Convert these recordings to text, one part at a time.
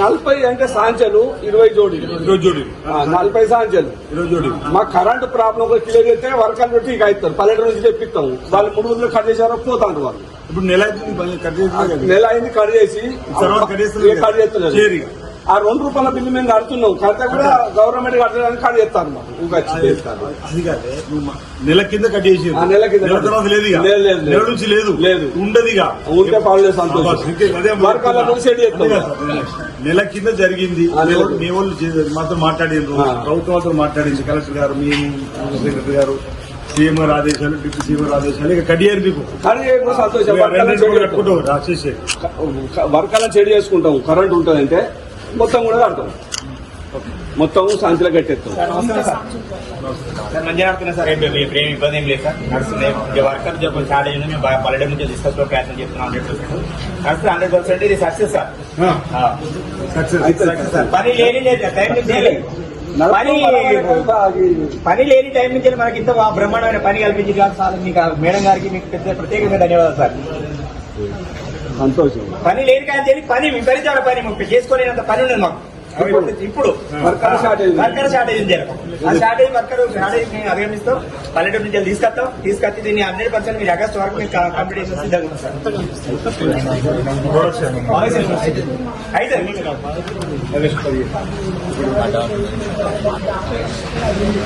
నలభై అంటే సాంచలు ఇరవై జోడి ఈరోజు జోడి నలభై సాంచలు. ఈరోజు జోడి మా కరెంట్ ప్రాబ్లం ఒక క్లియర్ అయితే వర్కర్లు పెట్టి ఇక అవుతారు పల్లెటూరు నుంచి తెప్పిస్తాం వాళ్ళు మూడు వందలు కట్ చేశారో పోతాంటారు వాళ్ళు. ఇప్పుడు నెల పని కట్ కదా. నెల అయింది కట్ చేసి కట్ చేస్తున్నారు ఆ రెండు రూపాయల బిల్లు మేము కడుతున్నాం. కడితే కూడా గవర్నమెంట్ కట్టడానికి కట్ చేస్తారు అది కాదే. నెల కింద కట్ చేసి నెల కింద లేదు. నెల నుంచి లేదు. లేదు. ఊరికే పాలు. నెల కింద జరిగింది. మీ వాళ్ళు చే- మాతో మాట్లాడిండ్రు ఆ. ప్రభుత్వంతో మాట్లాడింది. కలెక్టర్ గారు మీ సెక్రటరీ గారు సీఎం గారు ఆదేశాలు డిప్యూటీ సీఎం గారు ఆదేశాలు. ఇక కడియారు మీకు. కట్ చేయకుండా సంతోషం. రెండు వర్గాలను రెండు చెడు చేసుకుంటాం. కట్టుకుంటావు రాసేసే వర్గాలను చెడు చేసుకుంటాం. కరెంట్ ఉంటుందంటే మొత్తం కూడా కడతాం. మొత్తం శాంతిలో కట్టేస్తాం. సార్ మంచిగా నడుతున్నా సార్ ఏం ఏం ఇబ్బంది ఏం లేదు సార్. ఇక వర్కర్ జాబ్ స్టార్ట్ అయ్యింది మేము పల్లెటూరు నుంచి తీసుకొచ్చే ప్రయత్నం చేస్తున్నాం హండ్రెడ్ పర్సెంట్. నడుస్తుంది హండ్రెడ్ పర్సెంట్. ఇది success sir. Success. Success sir. పని లేని లేదు టైం నుంచి పని పని లేని టైం నుంచి మనకి ఇంత బ్రహ్మాండమైన పని కల్పించి సార్ మీకు మేడం గారికి మీకు పెద్ద ప్రత్యేకంగా ధన్యవాదాలు సార్. సంతోషం. పని లేని కానీ పని విపరీతమైన పని మాకు చేసుకోలేనంత పని ఉన్నది మాకు. ఇప్పుడు వర్కర్ షార్ట్ అయింది వర్కర్ షార్టేజ్ ఉంది. ఆ షార్టేజ్ వర్కర్ షార్టేజ్ మేము అధిగమిస్తాం పల్లెటూరు నుంచి తీసుకొస్తాం. తీసుకొచ్చి దీన్ని హండ్రెడ్ పర్సెంట్ మీరు ఆగస్ట్ వరకు మీకు కంప్లీట్ చేసి సిద్ధంగా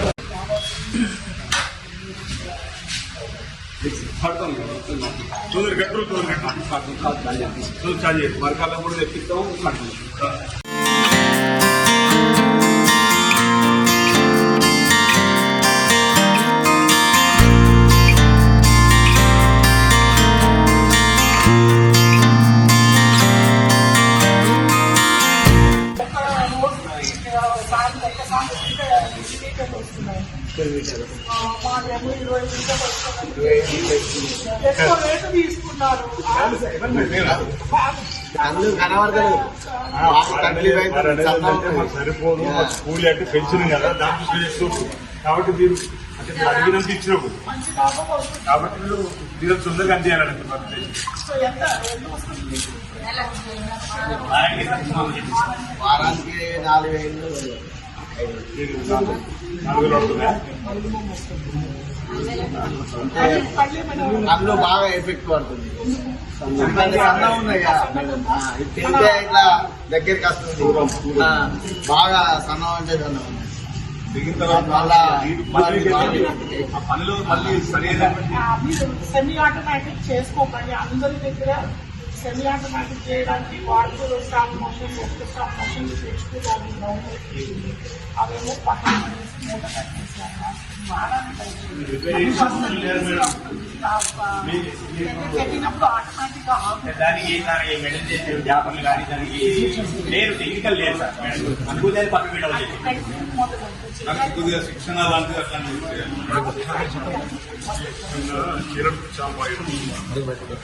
ఉన్నాం సార్ అయితే తొందర గట్టు తొందర గట్టు చాలు. వర్గాలను కూడా తెప్పిస్తాం కడతాం సరిపోదు కూలి అంటే పెన్షన్ కదా దాంట్లో చేస్తూ కాబట్టి మీరు అంటే మీరు అడిగినంత ఇచ్చినప్పుడు కాబట్టి మీరు మీరు తొందరగా అందియాలంటే వారానికి నాలుగు వేలు నాలుగు నాలుగు వేలు. అందులో బాగా ఎఫెక్ట్ పడుతుంది. తింటే ఇట్లా దగ్గరికి వస్తుంది. బాగా సన్నం అంటే సన్నం దిగిన తర్వాత మళ్ళా మళ్ళీ మళ్ళీ ఆ పనిలో మళ్ళీ సరైన ఆ, మీరు సెమీ ఆటోమేటిక్ చేసుకోకండి. అందరి దగ్గర సెమీ ఆటోమేటిక్ చేయడానికి వాటర్ స్టాప్ మోషన్ ఒక్క స్టాప్ మోషన్ తెచ్చుకోవాలి అవేమో పక్కన మూట దానికి దానికి మెడల్ చేసే వ్యాపారులు కానీ దానికి లేదు టెక్నికల్ లేదు సార్ అనుకుంటే పక్కన పెట్టవాలి కొద్దిగా శిక్షణ లాంటిది అట్లాంటిది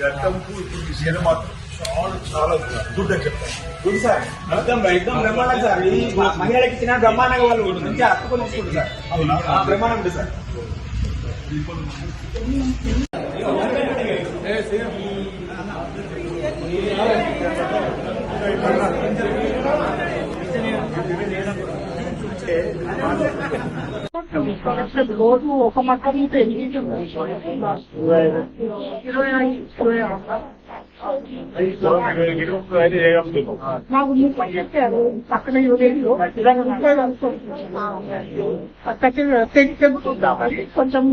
గతంకు ఇప్పుడు ఈ మాత్రం చాలా చాలా గుడ్ అని చెప్తాను గుడ్ సార్? మొత్తం ఎక్దం బ్రహ్మాండం సార్. ఈ మహిళలకు ఇచ్చిన బ్రహ్మాండంగా వాళ్ళు మంచిగా అర్థం తీసుకుంటారు సార్. అవునా? ఆ, బ్రహ్మాండం ఉంటుంది సార్. రోజు ఒక మట్టం పెరిగింది మాకు ముప్పై చెప్పారు పక్కన కొంచెం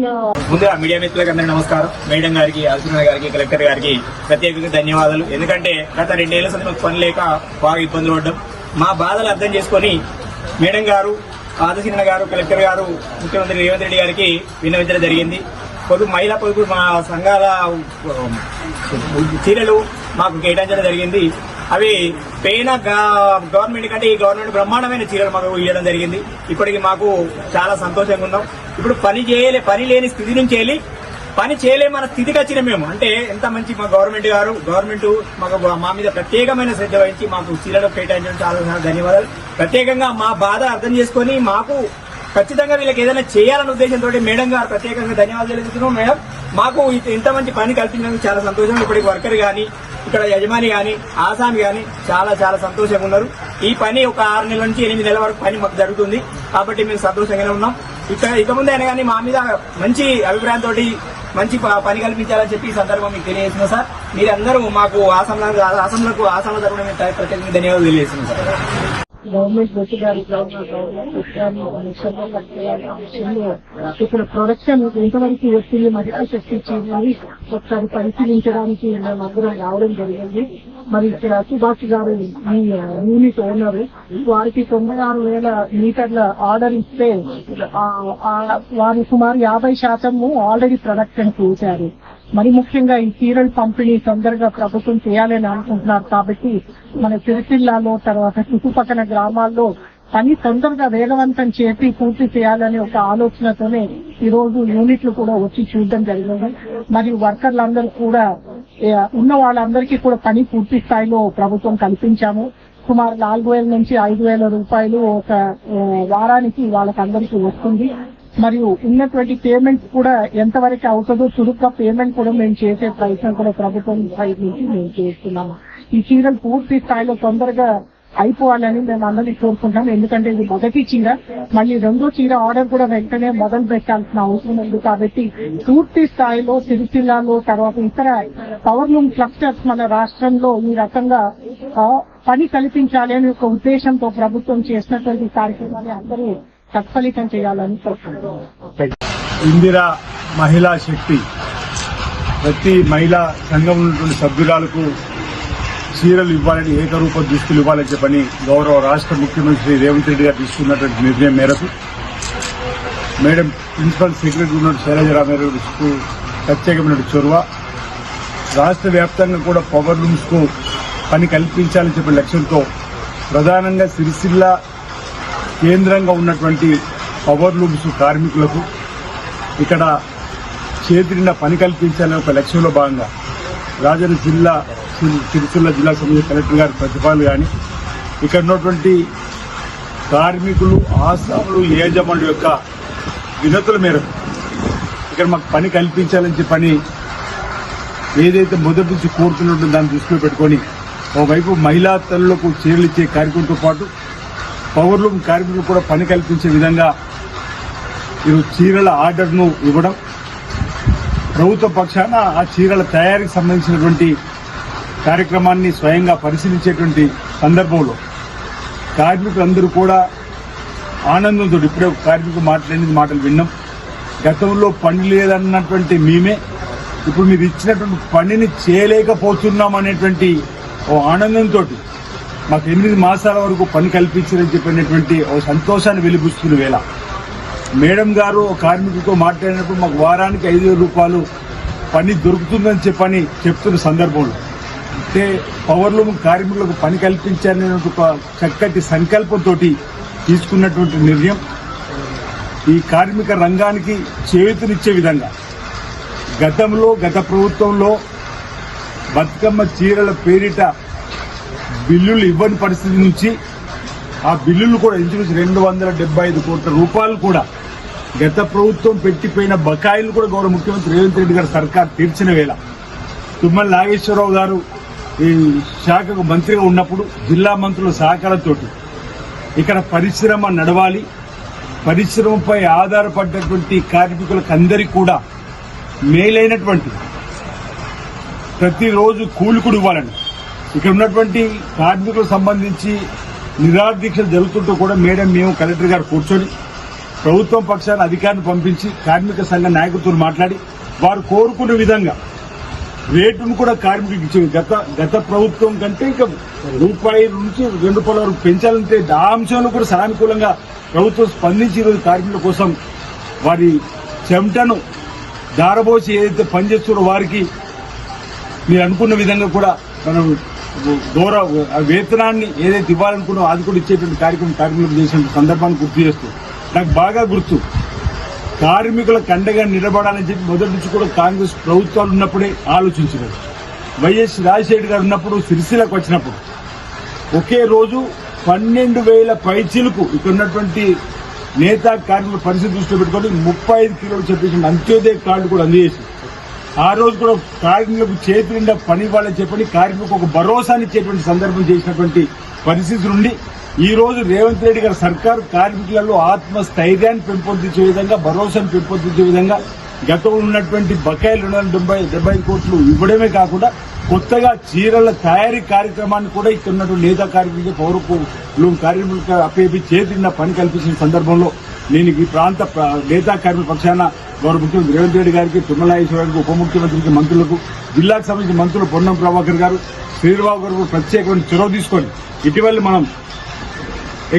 ముందుగా మీడియా మిత్రులకు అందరికీ నమస్కారం. మేడం గారికి అల్సున్న గారికి కలెక్టర్ గారికి ప్రత్యేకంగా ధన్యవాదాలు. ఎందుకంటే గత రెండేళ్ళ సంది పని లేక బాగా ఇబ్బందులు పడ్డం. మా బాధలు అర్థం చేసుకొని మేడం గారు ఆదశీన గారు కలెక్టర్ గారు ముఖ్యమంత్రి రేవంత్ రెడ్డి గారికి విన్నవించడం జరిగింది. పొదుపు మహిళా పొదుపు మా సంఘాల చీరలు మాకు కేటాయించడం జరిగింది. అవి పైన గవర్నమెంట్ కంటే ఈ గవర్నమెంట్ బ్రహ్మాండమైన చీరలు మాకు ఇవ్వడం జరిగింది. ఇప్పటికి మాకు చాలా సంతోషంగా ఉన్నాం. ఇప్పుడు పని చేయలే పని లేని స్థితి నుంచి వెళ్ళి పని చేయలేమన్న స్థితికి వచ్చిన మేము. అంటే ఎంత మంచి మా గవర్నమెంట్ గారు గవర్నమెంట్ మాకు మా మీద ప్రత్యేకమైన శ్రద్ధ వహించి మాకు చీరలు కేటాయించడం చాలా చాలా ధన్యవాదాలు. ప్రత్యేకంగా మా బాధ అర్థం చేసుకొని మాకు ఖచ్చితంగా వీళ్ళకి ఏదైనా చేయాలనే ఉద్దేశంతో మేడం గారు ప్రత్యేకంగా ధన్యవాదాలు తెలుస్తున్నాం మేడం. మాకు ఇంత- మంచి పని కల్పించినందుకు చాలా సంతోషం. ఇప్పటికి వర్కర్ గాని ఇక్కడ యజమాని గాని ఆసామి గాని చాలా చాలా సంతోషంగా ఉన్నారు. ఈ పని ఒక ఆరు నెలల నుంచి ఎనిమిది నెలల వరకు పని మాకు జరుగుతుంది. కాబట్టి మేము సంతోషంగానే ఉన్నాం. ఇక్కడ ఇక ముందు అయినా కానీ మా మీద మంచి అభిప్రాయంతో మంచి ప- పని కల్పించాలని చెప్పి ఈ సందర్భం మీకు తెలియజేస్తున్నాం సార్. మీరందరూ మాకు ఆసంలో ఆసంలకు ఆసంలో తరపున మేము ప్రత్యేకంగా ధన్యవాదాలు తెలియజేస్తున్నాం సార్. గవర్నమెంట్ పెట్టిగారు గవర్నమెంట్ ఇక్కడ ప్రొడక్షన్ ఎంతవరకు వచ్చింది మహిళా శక్తి చేయని ఒకసారి పరిశీలించడానికి మేమందరం రావడం జరిగింది. మరి ఇక్కడ సుభాష్ గారు ఈ యూనిట్ ఓనర్ వారికి తొంభై ఆరు వేల మీటర్ల ఆర్డర్ ఇస్తే వారు సుమారు యాభై శాతం ఆల్రెడీ ప్రొడక్షన్ చూశారు మరి ముఖ్యంగా ఈ సీరియల్ పంపిణీ తొందరగా ప్రభుత్వం చేయాలని అనుకుంటున్నారు కాబట్టి మన సిరిసిల్లాలో తర్వాత చుట్టుపక్కల గ్రామాల్లో పని తొందరగా వేగవంతం చేసి పూర్తి చేయాలనే ఒక ఆలోచనతోనే ఈ రోజు యూనిట్లు కూడా వచ్చి చూడడం జరిగింది. మరియు వర్కర్లందరూ కూడా ఉన్న వాళ్ళందరికీ కూడా పని పూర్తి స్థాయిలో ప్రభుత్వం కల్పించాము. సుమారు నాలుగు వేల నుంచి ఐదు వేల రూపాయలు ఒక వారానికి వాళ్ళకందరికీ వస్తుంది. మరియు ఉన్నటువంటి పేమెంట్ కూడా ఎంతవరకు అవుతుందో చురుగ్గా పేమెంట్ కూడా మేము చేసే ప్రయత్నం కూడా ప్రభుత్వం సైడ్ నుంచి మేము చేస్తున్నాము ఈ చీరలు పూర్తి స్థాయిలో తొందరగా అయిపోవాలని మేము అందరినీ కోరుకుంటాం ఎందుకంటే ఇది మొదటి చీర. మళ్ళీ రెండో చీర ఆర్డర్ కూడా వెంటనే మొదలు పెట్టాల్సిన అవసరం ఉంది కాబట్టి పూర్తి స్థాయిలో సిరిసిల్లాలో తర్వాత ఇతర పవర్ లూమ్ క్లస్టర్స్ మన రాష్ట్రంలో ఈ రకంగా పని కల్పించాలి అనే ఒక ఉద్దేశంతో ప్రభుత్వం చేసినటువంటి కార్యక్రమాన్ని అందరూ సత్ఫలితం చేయాలని కోరుకుంటున్నాం ఇందిరా మహిళా శక్తి. ప్రతి మహిళా సంఘం ఉన్నటువంటి సభ్యురాలకు చీరలు ఇవ్వాలని ఏకరూప దుస్తులు ఇవ్వాలని చెప్పని గౌరవ రాష్ట్ర ముఖ్యమంత్రి రేవంత్ రెడ్డి గారు తీసుకున్నటువంటి నిర్ణయం మేరకు మేడం ప్రిన్సిపల్ సెక్రటరీ ఉన్న శైలజ మేరకు ప్రత్యేకమైన చొరవ. రాష్ట్ర వ్యాప్తంగా కూడా పవర్ రూమ్స్కు పని కల్పించాలని చెప్పే లక్ష్యంతో ప్రధానంగా సిరిసిల్ల కేంద్రంగా ఉన్నటువంటి పవర్ లూమ్స్ కార్మికులకు ఇక్కడ చేతినిండ పని కల్పించాలనే ఒక లక్ష్యంలో భాగంగా రాజన్న జిల్లా సిరి- జిల్లా సమితి కలెక్టర్ గారి ప్రతిభాలు కానీ ఇక్కడ ఉన్నటువంటి కార్మికులు ఆసాములు యజమానుల యొక్క వినతుల మేరకు ఇక్కడ మాకు పని కల్పించాలని పని ఏదైతే మొదటి నుంచి కోరుతున్నట్టు దాన్ని దృష్టిలో పెట్టుకొని ఒకవైపు మహిళా తల్లులకు చీరలు ఇచ్చే కార్యక్రమంతో పాటు పౌరులు కార్మికులు కూడా పని కల్పించే విధంగా ఈరోజు చీరల ఆర్డర్ను ఇవ్వడం ప్రభుత్వ పక్షాన ఆ చీరల తయారీకి సంబంధించినటువంటి కార్యక్రమాన్ని స్వయంగా పరిశీలించేటువంటి సందర్భంలో కార్మికులందరూ కూడా ఆనందంతో ఇప్పుడే కార్మికులు కార్మికుడు మాట్లాడిన మాటలు విన్నాం. గతంలో పని లేదన్నటువంటి మేమే ఇప్పుడు మీరు ఇచ్చినటువంటి పనిని చేయలేకపోతున్నాం అనేటువంటి ఓ ఆనందంతో మాకు ఎనిమిది మాసాల వరకు పని కల్పించారని చెప్పినటువంటి ఒక సంతోషాన్ని వెలిపిస్తున్న వేళ మేడం గారు కార్మికుడితో మాట్లాడినప్పుడు మాకు వారానికి ఐదు వేల రూపాయలు పని దొరుకుతుందని చెప్పని చెప్తున్న సందర్భంలో అంటే పవర్లూమ్ కార్మికులకు పని కల్పించాలనే ఒక చక్కటి సంకల్పంతో తీసుకున్నటువంటి నిర్ణయం. ఈ కార్మిక రంగానికి చేతునిచ్చే విధంగా గతంలో గత ప్రభుత్వంలో బతుకమ్మ చీరల పేరిట బిల్లులు ఇవ్వని పరిస్థితి నుంచి ఆ బిల్లులు కూడా ఇంచుమించు రెండు వందల డెబ్బై ఐదు కోట్ల రూపాయలు కూడా గత ప్రభుత్వం పెట్టిపోయిన బకాయిలు కూడా గౌరవ ముఖ్యమంత్రి రేవంత్ రెడ్డి గారు సర్కార్ తీర్చిన వేళ తుమ్మల నాగేశ్వరరావు గారు ఈ శాఖకు మంత్రిగా ఉన్నప్పుడు జిల్లా మంత్రుల సహకారంతో ఇక్కడ పరిశ్రమ నడవాలి. పరిశ్రమపై ఆధారపడ్డటువంటి కార్మికులకు అందరికీ కూడా మేలైనటువంటి ప్రతిరోజు కూలికుడు ఇవ్వాలని ఇక్కడ ఉన్నటువంటి కార్మికులకు సంబంధించి నిరాదీక్షలు జరుగుతుంటూ కూడా మేడం మేము కలెక్టర్ గారు కూర్చొని ప్రభుత్వం పక్షాన అధికారిని పంపించి కార్మిక సంఘ నాయకులతో మాట్లాడి వారు కోరుకున్న విధంగా రేటును కూడా కార్మికులకు ఇచ్చింది గత గత ప్రభుత్వం కంటే ఇంకా రూపాయి నుంచి రెండు రూపాయల వరకు పెంచాలంటే ఆ అంశంలో కూడా సానుకూలంగా ప్రభుత్వం స్పందించి ఈరోజు కార్మికుల కోసం వారి చెమటను దారబోసి ఏదైతే పనిచేస్తున్నారో వారికి మీరు అనుకున్న విధంగా కూడా మనం గౌరవ ఆ వేతనాన్ని ఏదైతే ఇవ్వాలనుకున్నో అది కూడా ఇచ్చేటువంటి కార్యక్రమం కార్మికులకు చేసిన సందర్భాన్ని గుర్తు చేస్తూ నాకు బాగా గుర్తు. కార్మికుల కండగా నిలబడాలని చెప్పి మొదటి నుంచి కూడా కాంగ్రెస్ ప్రభుత్వాలు ఉన్నప్పుడే ఆలోచించినారు. వైఎస్ రాజశేఖర్ గారు ఉన్నప్పుడు సిరిసిలకు వచ్చినప్పుడు. ఒకే రోజు పన్నెండు వేల పైచీలకు ఇక్కడ ఉన్నటువంటి నేత కార్మికుల పరిస్థితి దృష్టిలో పెట్టుకొని ముప్పై ఐదు కిలోలు చెప్పేసి అంత్యోదయ కార్డు కూడా అందజేసింది. ఆ రోజు కూడా కార్మికులకు చేతి నిండా పని వాళ్ళని చెప్పని కార్మికులకు ఒక భరోసానిచ్చేటువంటి సందర్భం చేసినటువంటి పరిస్థితి ఉండి ఈ రోజు రేవంత్ రెడ్డి గారి సర్కారు కార్మికులలో ఆత్మస్థైర్యాన్ని పెంపొందించే విధంగా భరోసాను పెంపొందించే విధంగా గతంలో ఉన్నటువంటి బకాయిలు రెండు వందల డెబ్బై డెబ్బై కోట్లు ఇవ్వడమే కాకుండా కొత్తగా చీరల తయారీ కార్యక్రమాన్ని కూడా ఇక్కడ ఉన్నటువంటి నేతా కార్మిక పౌరకులు కార్మికులకు అప్పేపి చేతిన్న పని కల్పించిన సందర్భంలో నేను ఈ ప్రాంత నేతా కార్మిక పక్షాన గౌరవ ముఖ్యమంత్రి రేవంత్ రెడ్డి గారికి తుమ్మలాయేశ్వర గారికి ఉప ముఖ్యమంత్రికి మంత్రులకు జిల్లాకు సంబంధించిన మంత్రులు పొన్నం ప్రభాకర్ గారు శ్రీరావు గారు కూడా ప్రత్యేకమైన చొరవ తీసుకొని ఇటీవల మనం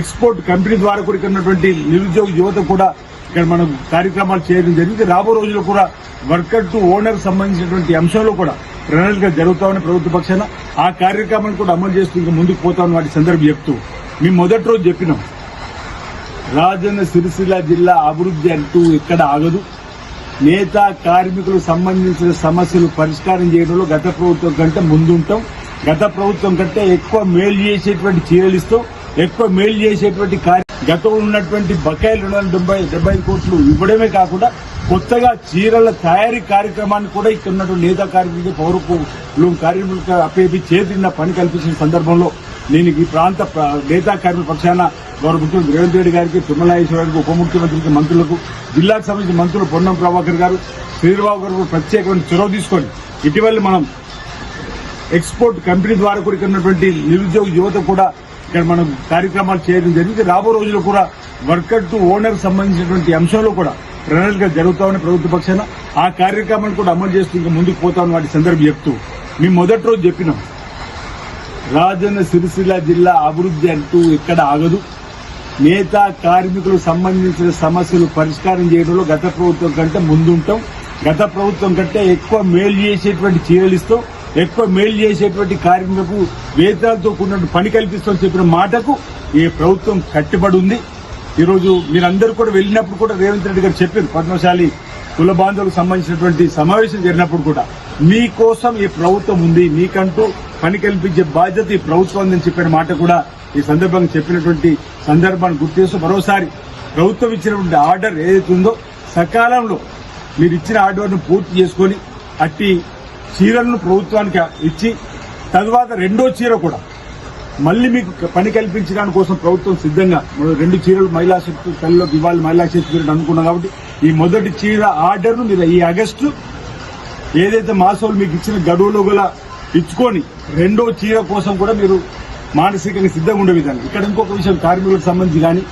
ఎక్స్పోర్ట్ కంపెనీ ద్వారా కూడా ఉన్నటువంటి నిరుద్యోగ యువత కూడా ఇక్కడ మనం కార్యక్రమాలు చేయడం జరిగింది. రాబో రోజుల్లో కూడా వర్కర్ టు ఓనర్ సంబంధించినటువంటి అంశంలో కూడా ప్రణాళిక జరుగుతామని ప్రభుత్వ పక్షాన ఆ కార్యక్రమాన్ని కూడా అమలు చేస్తూ ఇంకా ముందుకు పోతామని వాటి సందర్భం చెప్తూ మేము మొదటి రోజు చెప్పినాం. రాజన్న సిరిసిల్ల జిల్లా అభివృద్ధి అంటూ ఎక్కడ ఆగదు. నేత కార్మికులకు సంబంధించిన సమస్యలు పరిష్కారం చేయడంలో గత ప్రభుత్వం కంటే ముందుంటాం. గత ప్రభుత్వం కంటే ఎక్కువ మేలు చేసేటువంటి చీరలు ఇస్తాం. ఎక్కువ మేలు చేసేటువంటి కార్య గతంలో ఉన్నటువంటి బకాయిలు రెండు వందల డెబ్బై డెబ్బై ఐదు కోట్లు ఇవ్వడమే కాకుండా కొత్తగా చీరల తయారీ కార్యక్రమాన్ని కూడా ఇక్కడ ఉన్నటువంటి నేతా కార్మికులు పౌరులు కార్మికులకు అప్పేపి చేతిన్న పని కల్పించిన సందర్భంలో నేను ఈ ప్రాంత నేతా కార్మిక పక్షాన గౌరవ ముఖ్యమంత్రి రేవంత్ రెడ్డి గారికి తుమ్మలాయేశ్వర గారికి ఉప ముఖ్యమంత్రికి మంత్రులకు జిల్లాకు సంబంధించిన మంత్రులు పొన్నం ప్రభాకర్ గారు శ్రీరావు గారు ప్రత్యేకమైన చొరవ తీసుకొని ఇటీవల మనం ఎక్స్పోర్ట్ కంపెనీ ద్వారా కూడా ఇక్కడ ఉన్నటువంటి నిరుద్యోగ యువత కూడా ఇక్కడ మనం కార్యక్రమాలు చేయడం జరిగింది. రాబో రోజుల్లో కూడా వర్కర్ టు ఓనర్ సంబంధించినటువంటి అంశంలో కూడా ప్రణాళిక జరుగుతామని ప్రభుత్వ పక్షాన ఆ కార్యక్రమాన్ని కూడా అమలు చేస్తూ ఇంకా ముందుకు పోతామని వాటి సందర్భం చెప్తూ మేము మొదటి రోజు చెప్పినాం. రాజన్న సిరిసిల్ల జిల్లా అభివృద్ధి అంటూ ఎక్కడ ఆగదు. నేత కార్మికులకు సంబంధించిన సమస్యలు పరిష్కారం చేయడంలో గత ప్రభుత్వం కంటే ముందుంటాం. గత ప్రభుత్వం కంటే ఎక్కువ మేలు చేసేటువంటి చీరలు ఇస్తాం. ఎక్కువ మేలు చేసేటువంటి కార్మికులకు వేతనాలతో కూడిన పని కల్పిస్తామని చెప్పిన మాటకు ఈ ప్రభుత్వం కట్టుబడి ఉంది ఈరోజు మీరందరూ కూడా వెళ్ళినప్పుడు కూడా రేవంత్ రెడ్డి గారు చెప్పారు పద్మశాలి కుల బాంధవులకు సంబంధించినటువంటి సమావేశం జరిగినప్పుడు కూడా మీకోసం ఈ ప్రభుత్వం ఉంది మీకంటూ పని కల్పించే బాధ్యత ఈ ప్రభుత్వం ఉందని చెప్పిన మాట కూడా ఈ సందర్భంగా చెప్పినటువంటి సందర్భాన్ని గుర్తు చేస్తూ మరోసారి ప్రభుత్వం ఇచ్చినటువంటి ఆర్డర్ ఏదైతే ఉందో సకాలంలో మీరు ఇచ్చిన ఆర్డర్ను పూర్తి చేసుకొని అట్టి చీరలను ప్రభుత్వానికి ఇచ్చి తరువాత రెండో చీర కూడా. మళ్ళీ మీకు పని కల్పించడానికి కోసం ప్రభుత్వం సిద్ధంగా రెండు చీరలు మహిళా శక్తి తల్లిలోకి ఇవ్వాలి మహిళా శక్తి చీరలు అనుకున్నాం కాబట్టి ఈ మొదటి చీర ఆర్డర్ను మీరు ఈ ఆగస్టు ఏదైతే మాసోలు మీకు ఇచ్చిన గడువులో గల ఇచ్చుకొని రెండో చీర కోసం కూడా మీరు మానసికంగా సిద్ధంగా ఉండే విధంగా. ఇక్కడ ఇంకొక విషయం కార్మికులకు సంబంధించి కానీ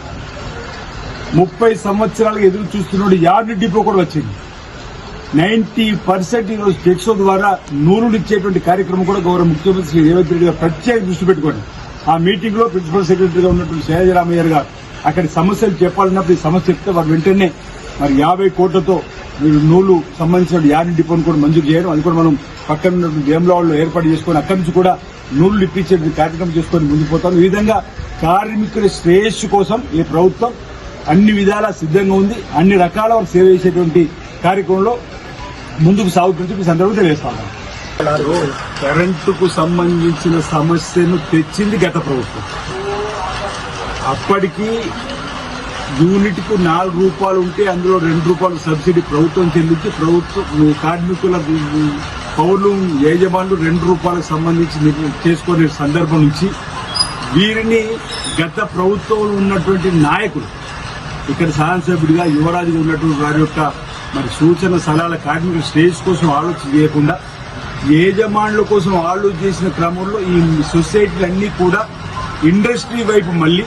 ముప్పై సంవత్సరాలుగా ఎదురు చూస్తున్నాడు యార్డ్ డిపో కూడా వచ్చింది. నైన్టీ పర్సెంట్ ఈరోజు టెక్సో ద్వారా నూరులు ఇచ్చేటువంటి కార్యక్రమం కూడా గౌరవ ముఖ్యమంత్రి శ్రీ రేవంత్ రెడ్డి గారు ప్రత్యేక దృష్టి పెట్టుకోండి. ఆ మీటింగ్లో ప్రిన్సిపల్ సెక్రటరీగా ఉన్నటువంటి శైలజరామయ్య గారు అక్కడి సమస్యలు చెప్పాలన్నప్పుడు ఈ సమస్య చెప్తే వారు వెంటనే మరి యాభై కోట్లతో మీరు నూలు సంబంధించిన యార్డ్ డిపోను కూడా మంజూరు చేయడం అది కూడా మనం పక్కన ఉన్నటువంటి వేములవాడలో ఏర్పాటు చేసుకొని అక్కడి నుంచి కూడా నూలు ఇప్పించే కార్యక్రమం చేసుకొని ముందుకు పోతాం ఈ విధంగా కార్మికుల శ్రేయస్సు కోసం ఈ ప్రభుత్వం అన్ని విధాలా సిద్ధంగా ఉంది. అన్ని రకాల సేవ చేసేటువంటి కార్యక్రమంలో ముందుకు సాగుతుంటే మీ సందర్భంగా తెలియజేస్తాను కరెంటుకు సంబంధించిన సమస్యను తెచ్చింది గత ప్రభుత్వం. అప్పటికి యూనిట్కు నాలుగు రూపాయలు ఉంటే అందులో రెండు రూపాయలు సబ్సిడీ ప్రభుత్వం చెల్లించి ప్రభుత్వం కార్మికుల పౌరులు యజమానులు రెండు రూపాయలకు సంబంధించి చేసుకునే సందర్భం నుంచి వీరిని గత ప్రభుత్వంలో ఉన్నటువంటి నాయకులు ఇక్కడ శాసనసభ్యుడిగా యువరాజుగా ఉన్నటువంటి వారి యొక్క మరి సూచన సలహాల కార్మికుల స్టేజ్ కోసం ఆలోచన చేయకుండా యజమానుల కోసం ఆలోచన చేసిన క్రమంలో ఈ సొసైటీలన్నీ కూడా ఇండస్ట్రీ వైపు మళ్ళీ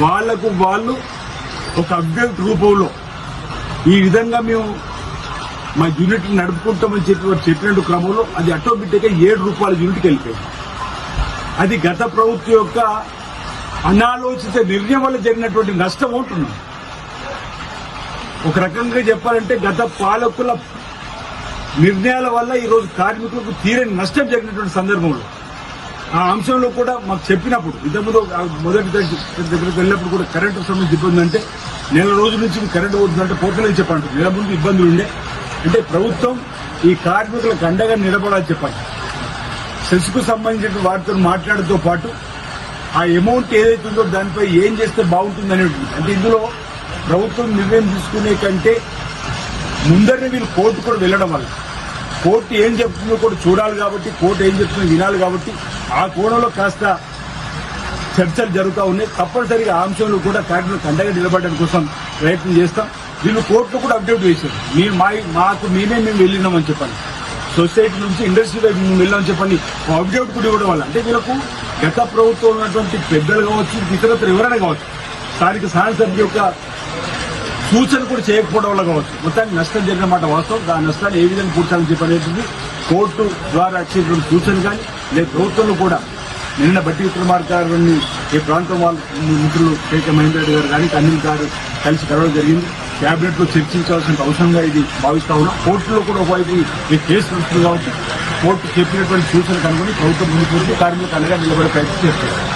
వాళ్ళకు వాళ్ళు ఒక అభ్యర్థి రూపంలో ఈ విధంగా మేము మా యూనిట్ నడుపుకుంటామని చెప్పి వారు చెప్పినట్టు క్రమంలో అది ఆటోమేటిక్గా ఏడు రూపాయల యూనిట్కి వెళ్ళిపోయింది. అది గత ప్రభుత్వం యొక్క అనాలోచిత నిర్ణయం వల్ల జరిగినటువంటి నష్టం ఉంటుంది ఒక రకంగా చెప్పాలంటే గత పాలకుల నిర్ణయాల వల్ల ఈరోజు కార్మికులకు తీరని నష్టం జరిగినటువంటి సందర్భంలో. ఆ అంశంలో కూడా మాకు చెప్పినప్పుడు ఇంతకుముందు మొదటి దగ్గరికి వెళ్ళినప్పుడు కూడా కరెంటు సంబంధించి ఇబ్బంది అంటే నెల రోజుల నుంచి కరెంటు పోతుందంటే పోతలేదు చెప్పండి. నెల ముందు ఇబ్బందులు ఉండే. అంటే ప్రభుత్వం ఈ కార్మికులకు అండగా నిలబడాలని చెప్పండి. సెస్కు సంబంధించిన వారితో మాట్లాడడంతో పాటు ఆ అమౌంట్ ఏదైతుందో దానిపై ఏం చేస్తే బాగుంటుంది అనేది అంటే ఇందులో ప్రభుత్వం నిర్ణయం తీసుకునే కంటే ముందరనే వీళ్ళు కోర్టు కూడా వెళ్ళడం వల్ల. కోర్టు ఏం చెప్తుందో కూడా చూడాలి కాబట్టి కోర్టు ఏం చెప్తుందో వినాలి కాబట్టి ఆ కోణంలో కాస్త చర్చలు జరుగుతూ ఉన్నాయి. తప్పనిసరిగా ఆ అంశంలో కూడా ఫ్యాక్టరీలు కండగా నిలబడడం కోసం ప్రయత్నం చేస్తాం. వీళ్ళు కోర్టులో కూడా అప్డేట్ చేశారు మీరు మా మాకు మేమే మేము వెళ్ళినామని చెప్పండి. సొసైటీ నుంచి ఇండస్ట్రీ వైపు మేము వెళ్ళామని చెప్పండి. అప్డేట్ కూడా ఇవ్వడం వల్ల. అంటే వీళ్ళకు గత ప్రభుత్వం ఉన్నటువంటి పెద్దలు కావచ్చు ఇతరత్ర ఎవరైనా కావచ్చు స్థానిక శాసనసభ్య యొక్క సూచన కూడా చేయకపోవడం వల్ల కావచ్చు. మొత్తానికి నష్టం జరిగిన మాట వాస్తవం. ఆ నష్టాన్ని ఏ విధంగా కూర్చాలని చెప్పనేది కోర్టు ద్వారా వచ్చేటువంటి సూచన కానీ లేదా ప్రభుత్వంలో కూడా నిన్న బట్టి విక్రమార్ గారిని ఈ ప్రాంతం వాళ్ళ మిత్రులు కేకే మహేందర్ రెడ్డి గారు కానీ అనిల్ గారు కలిసి కలవడం జరిగింది. కేబినెట్లో చర్చించాల్సిన అవసరంగా ఇది భావిస్తా ఉన్నాం. కోర్టులో కూడా ఒకవైపు ఈ కేసు నడుస్తుంది కాబట్టి కోర్టు చెప్పినటువంటి సూచన కనుగొని ప్రభుత్వం ముందుకు వచ్చి కార్మికులకు అండగా నిలబడే ప్రయత్నం చేస్తుంది.